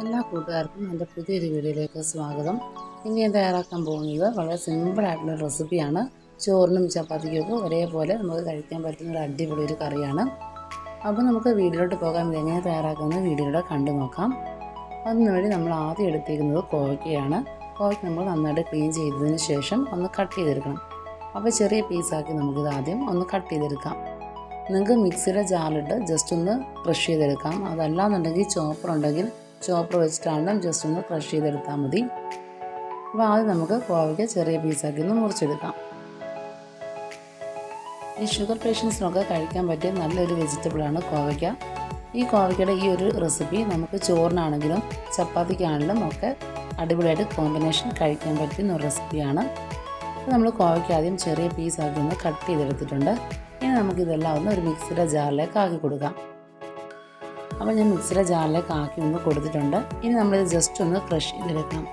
എല്ലാ കൂട്ടുകാർക്കും എന്റെ പുതിയൊരു വീഡിയോയിലേക്ക് സ്വാഗതം. ഇനി ഞാൻ തയ്യാറാക്കാൻ പോകുന്നത് വളരെ സിമ്പിളായിട്ടുള്ള റെസിപ്പിയാണ് ചോറിനും ചപ്പാത്തിക്കും ഒക്കെ ഒരേപോലെ നമുക്ക് കഴിക്കാൻ പറ്റുന്ന ഒരു അടിപൊളി ഒരു കറിയാണ്. അപ്പോൾ നമുക്ക് വീഡിയോയിലോട്ട് പോകാൻ എങ്ങനെ തയ്യാറാക്കുന്നത് വീഡിയോയിലൂടെ കണ്ടു നോക്കാം. അതിനുവേണ്ടി നമ്മൾ ആദ്യം എടുത്തിരിക്കുന്നത് കോവയ്ക്കയാണ്. കോവയ്ക്ക് നമ്മൾ നന്നായിട്ട് ക്ലീൻ ചെയ്തതിന് ശേഷം ഒന്ന് കട്ട് ചെയ്തെടുക്കണം. അപ്പോൾ ചെറിയ പീസാക്കി നമുക്കിത് ആദ്യം ഒന്ന് കട്ട് ചെയ്തെടുക്കാം. നിങ്ങൾക്ക് മിക്സിയുടെ ജാറിലിട്ട് ജസ്റ്റ് ഒന്ന് ക്രഷ് ചെയ്തെടുക്കാം. അതല്ലാന്നുണ്ടെങ്കിൽ ചോപ്പർ ഉണ്ടെങ്കിൽ ചോപ്പർ വെച്ചിട്ടാണ് ജസ്റ്റ് ഒന്ന് ക്രഷ് ചെയ്തെടുത്താൽ മതി. അപ്പോൾ ആദ്യം നമുക്ക് കോവയ്ക്ക ചെറിയ പീസാക്കി ഒന്ന് മുറിച്ചെടുക്കാം. ഈ ഷുഗർ പേഷ്യൻസിനൊക്കെ കഴിക്കാൻ പറ്റിയ നല്ലൊരു വെജിറ്റബിളാണ് കോവയ്ക്ക. ഈ കോവയ്ക്കയുടെ ഈ ഒരു റെസിപ്പി നമുക്ക് ചോറിനാണെങ്കിലും ചപ്പാത്തിക്കാണെങ്കിലും ഒക്കെ അടിപൊളിയായിട്ട് കോമ്പിനേഷൻ കഴിക്കാൻ പറ്റുന്ന ഒരു റെസിപ്പിയാണ് നമ്മൾ കോവയ്ക്ക് ആദ്യം ചെറിയ പീസാക്കി ഒന്ന് കട്ട് ചെയ്തെടുത്തിട്ടുണ്ട്. ഇനി നമുക്കിതെല്ലാം ഒന്ന് ഒരു മിക്സിയുടെ ജാറിലേക്ക് ആക്കി കൊടുക്കാം. അപ്പോൾ ഞാൻ മിക്സിയുടെ ജാറിലേക്ക് ആക്കി ഒന്ന് കൊടുത്തിട്ടുണ്ട്. ഇനി നമ്മളിത് ജസ്റ്റ് ഒന്ന് ക്രഷ് ചെയ്തെടുക്കാം.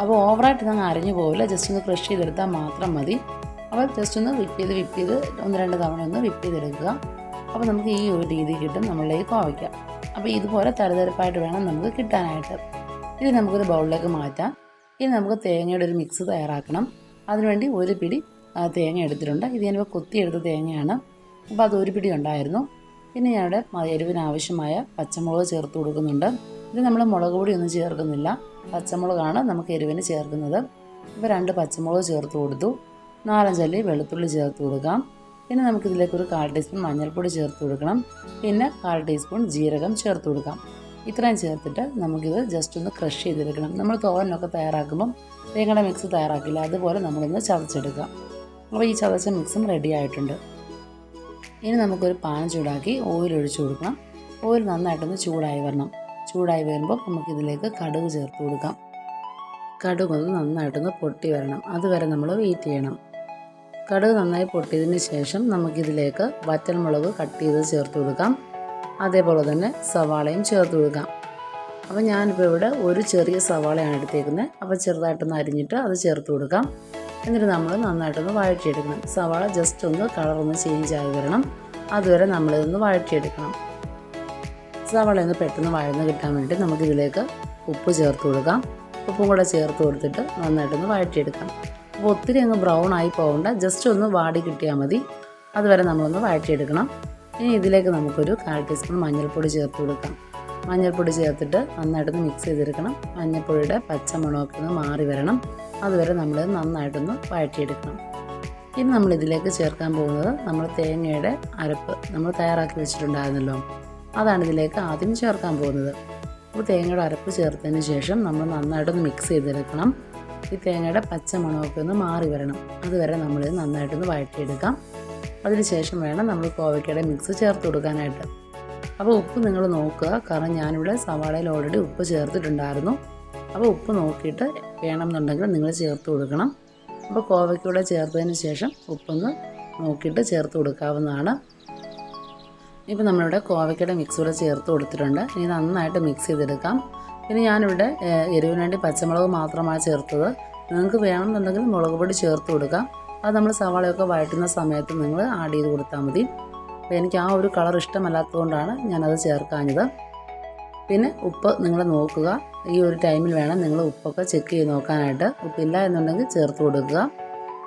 അപ്പോൾ ഓവറായിട്ട് ഇതങ്ങ് അരഞ്ഞു പോവില്ല. ജസ്റ്റ് ഒന്ന് ക്രഷ് ചെയ്തെടുത്താൽ മാത്രം മതി. അപ്പോൾ ജസ്റ്റ് ഒന്ന് വിപ്പ് ചെയ്ത് വിപ്പ് ചെയ്ത് ഒന്ന് രണ്ട് തവണ ഒന്ന് വിപ്പ് ചെയ്തെടുക്കുക. അപ്പോൾ നമുക്ക് ഈ ഒരു രീതി കിട്ടും. നമ്മളിലേക്ക് കോവയ്ക്കാം അപ്പോൾ ഇതുപോലെ തരതരപ്പായിട്ട് വേണം നമുക്ക് കിട്ടാനായിട്ട്. ഇത് നമുക്കൊരു ബൗളിലേക്ക് മാറ്റാം. ഇനി നമുക്ക് തേങ്ങയുടെ ഒരു മിക്സ് തയ്യാറാക്കണം. അതിനുവേണ്ടി ഒരു പിടി തേങ്ങ എടുത്തിട്ടുണ്ട്. ഇത് ഞാനിപ്പോൾ കൊത്തിയെടുത്ത തേങ്ങയാണ്. അപ്പോൾ അത് ഒരു പിടി ഉണ്ടായിരുന്നു. പിന്നെ ഞാനിവിടെ എരിവിനാവശ്യമായ പച്ചമുളക് ചേർത്ത് കൊടുക്കുന്നുണ്ട്. ഇത് നമ്മൾ മുളക് പൊടി ഒന്നും ചേർക്കുന്നില്ല. പച്ചമുളകാണ് നമുക്ക് എരിവിന് ചേർക്കുന്നത്. ഇപ്പോൾ രണ്ട് പച്ചമുളക് ചേർത്ത് കൊടുത്തു. നാലഞ്ചല്ലി വെളുത്തുള്ളി ചേർത്ത് കൊടുക്കാം. പിന്നെ നമുക്കിതിലേക്ക് ഒരു കാൽ ടീസ്പൂൺ മഞ്ഞൾപ്പൊടി ചേർത്ത് കൊടുക്കണം. പിന്നെ കാൽ ടീസ്പൂൺ ജീരകം ചേർത്ത് കൊടുക്കാം. ഇത്രയും ചേർത്തിട്ട് നമുക്കിത് ജസ്റ്റ് ഒന്ന് ക്രഷ് ചെയ്തെടുക്കണം. നമ്മൾ തോരനൊക്കെ തയ്യാറാക്കുമ്പം തേങ്ങയുടെ മിക്സ് തയ്യാറാക്കില്ല. അതുപോലെ നമ്മളൊന്ന് ചതച്ചെടുക്കാം. അപ്പോൾ ഈ ചതച്ച മിക്സും റെഡി ആയിട്ടുണ്ട്. ഇനി നമുക്കൊരു പാൻ ചൂടാക്കി ഓയിൽ ഒഴിച്ചു കൊടുക്കണം. ഓയിൽ നന്നായിട്ടൊന്ന് ചൂടായി വരണം. ചൂടായി വരുമ്പോൾ നമുക്കിതിലേക്ക് കടുക് ചേർത്ത് കൊടുക്കാം. കടുക് ഒന്ന് നന്നായിട്ടൊന്ന് പൊട്ടി വരണം. അതുവരെ നമ്മൾ വെയിറ്റ് ചെയ്യണം. കടുക് നന്നായി പൊട്ടിയതിന് ശേഷം നമുക്കിതിലേക്ക് വറ്റൽമുളക് കട്ട് ചെയ്ത് ചേർത്ത് കൊടുക്കാം. അതേപോലെ തന്നെ സവാളയും ചേർത്ത് കൊടുക്കാം. അപ്പോൾ ഞാനിപ്പോൾ ഇവിടെ ഒരു ചെറിയ സവാളയാണ് എടുത്തേക്കുന്നത്. അപ്പോൾ ചെറുതായിട്ടൊന്ന് അരിഞ്ഞിട്ട് അത് ചേർത്ത് കൊടുക്കാം. എന്നിട്ട് നമ്മൾ നന്നായിട്ടൊന്ന് വഴറ്റിയെടുക്കണം. സവാള ജസ്റ്റ് ഒന്ന് കളറൊന്ന് ചേഞ്ച് ആയി വരണം. അതുവരെ നമ്മളിതൊന്ന് വഴറ്റിയെടുക്കണം. സവാള ഒന്ന് പെട്ടെന്ന് വഴന്ന് കിട്ടാൻ വേണ്ടി നമുക്ക് ഇതിലേക്ക് ഉപ്പ് ചേർത്ത് കൊടുക്കാം. ഉപ്പും കൂടെ ചേർത്ത് കൊടുത്തിട്ട് നന്നായിട്ടൊന്ന് വഴറ്റിയെടുക്കാം. അപ്പോൾ ഒത്തിരി അങ്ങ് ബ്രൗൺ ആയി പോകണ്ട. ജസ്റ്റ് ഒന്ന് വാടി കിട്ടിയാൽ മതി. അതുവരെ നമ്മളൊന്ന് വഴറ്റിയെടുക്കണം. ഇനി ഇതിലേക്ക് നമുക്കൊരു കാൽ ടീസ്പൂൺ മഞ്ഞൾപ്പൊടി ചേർത്ത് കൊടുക്കാം. മഞ്ഞൾപ്പൊടി ചേർത്തിട്ട് നന്നായിട്ടൊന്ന് മിക്സ് ചെയ്തെടുക്കണം. മഞ്ഞൾപ്പൊടിയുടെ പച്ച മണമൊക്കെ ഒന്ന് മാറി വരണം. അതുവരെ നമ്മൾ നന്നായിട്ടൊന്ന് വഴറ്റിയെടുക്കണം. ഇനി നമ്മൾ ഇതിലേക്ക് ചേർക്കാൻ പോകുന്നത് നമ്മൾ തേങ്ങയുടെ അരപ്പ് നമ്മൾ തയ്യാറാക്കി വെച്ചിട്ടുണ്ടായിരുന്നല്ലോ. അതാണ് ഇതിലേക്ക് ആദ്യം ചേർക്കാൻ പോകുന്നത്. അപ്പോൾ തേങ്ങയുടെ അരപ്പ് ചേർത്തതിന് ശേഷം നമ്മൾ നന്നായിട്ടൊന്ന് മിക്സ് ചെയ്തെടുക്കണം. ഈ തേങ്ങയുടെ പച്ച മണമൊക്കെ ഒന്ന് മാറി വരണം. അതുവരെ നമ്മൾ നന്നായിട്ടൊന്ന് വഴറ്റിയെടുക്കാം. അതിന് ശേഷം വേണം നമ്മൾ കോവയ്ക്കയുടെ മിക്സ് ചേർത്ത് കൊടുക്കാനായിട്ട്. അപ്പോൾ ഉപ്പ് നിങ്ങൾ നോക്കുക. കാരണം ഞാനിവിടെ സവാളയിൽ ഓൾറെഡി ഉപ്പ് ചേർത്തിട്ടുണ്ടായിരുന്നു. അപ്പോൾ ഉപ്പ് നോക്കിയിട്ട് വേണമെന്നുണ്ടെങ്കിൽ നിങ്ങൾ ചേർത്ത് കൊടുക്കണം. അപ്പോൾ കോവയ്ക്കൂടെ ചേർത്തതിന് ശേഷം ഉപ്പൊന്ന് നോക്കിയിട്ട് ചേർത്ത് കൊടുക്കാവുന്നതാണ്. ഇപ്പോൾ നമ്മളിവിടെ കോവയ്ക്കയുടെ മിക്സ് കൂടെ ചേർത്ത് കൊടുത്തിട്ടുണ്ട്. ഇനി നന്നായിട്ട് മിക്സ് ചെയ്തെടുക്കാം. പിന്നെ ഞാനിവിടെ എരിവിന് വേണ്ടി പച്ചമുളക് മാത്രമാണ് ചേർത്തത്. നിങ്ങൾക്ക് വേണമെന്നുണ്ടെങ്കിൽ മുളക് പൊടി ചേർത്ത് കൊടുക്കാം. അത് നമ്മൾ സവാളയൊക്കെ വഴറ്റുന്ന സമയത്ത് നിങ്ങൾ ആഡ് ചെയ്ത് കൊടുത്താൽ മതി. അപ്പോൾ എനിക്ക് ആ ഒരു കളർ ഇഷ്ടമല്ലാത്തതുകൊണ്ടാണ് ഞാനത് ചേർക്കാഞ്ഞത്. പിന്നെ ഉപ്പ് നിങ്ങൾ നോക്കുക. ഈ ഒരു ടൈമിൽ വേണം നിങ്ങൾ ഉപ്പൊക്കെ ചെക്ക് ചെയ്ത് നോക്കാനായിട്ട്. ഉപ്പില്ല എന്നുണ്ടെങ്കിൽ ചേർത്ത് കൊടുക്കുക.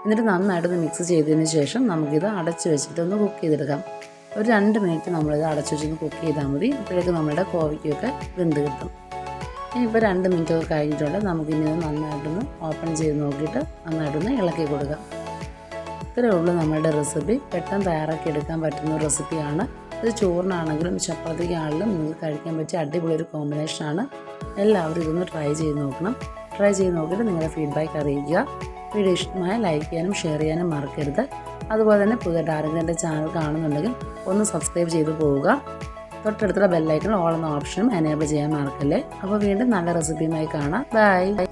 എന്നിട്ട് നന്നായിട്ടൊന്ന് മിക്സ് ചെയ്തതിന് ശേഷം നമുക്കിത് അടച്ച് വെച്ചിട്ട് ഒന്ന് കുക്ക് ചെയ്തെടുക്കാം. ഒരു രണ്ട് മിനിറ്റ് നമ്മളിത് അടച്ച് വെച്ചൊന്ന് കുക്ക് ചെയ്താൽ മതി. അപ്പോഴേക്കും നമ്മുടെ കോവയ്ക്കൊക്കെ വെന്ത് കിട്ടും. ഇനിയിപ്പോൾ രണ്ട് മിനിറ്റ് ഒക്കെ കഴിഞ്ഞിട്ടുണ്ട്. നമുക്കിനി ഇത് നന്നായിട്ടൊന്ന് ഓപ്പൺ ചെയ്ത് നോക്കിയിട്ട് നന്നായിട്ടൊന്ന് ഇളക്കി കൊടുക്കാം. ഇത്രയേ ഉള്ളൂ നമ്മുടെ റെസിപ്പി പെട്ടെന്ന് തയ്യാറാക്കി എടുക്കാൻ പറ്റുന്ന റെസിപ്പിയാണ് ഇത് ചോറിനാണെങ്കിലും ചപ്പാത്തിക്കാണെങ്കിലും നിങ്ങൾക്ക് കഴിക്കാൻ പറ്റിയ അടിപൊളി ഒരു കോമ്പിനേഷനാണ്. എല്ലാവരും ഇതൊന്ന് ട്രൈ ചെയ്ത് നോക്കണം. ട്രൈ ചെയ്ത് നോക്കിയിട്ട് നിങ്ങളുടെ ഫീഡ്ബാക്ക് അറിയിക്കുക. വീഡിയോ ഇഷ്ടമായ ലൈക്ക് ചെയ്യാനും ഷെയർ ചെയ്യാനും മറക്കരുത്. അതുപോലെ തന്നെ പുതിയതായിട്ട് ആരെങ്കിലും ചാനൽ കാണുന്നുണ്ടെങ്കിൽ ഒന്ന് സബ്സ്ക്രൈബ് ചെയ്ത് പോവുക. തൊട്ടടുത്തുള്ള ബെല്ലൈക്കൺ ഓൾ എന്ന ഓപ്ഷനും എനേബിൾ ചെയ്യാൻ മറക്കല്ലേ? അപ്പോൾ വീണ്ടും നല്ല റെസിപ്പിയുമായി കാണാം. ബൈ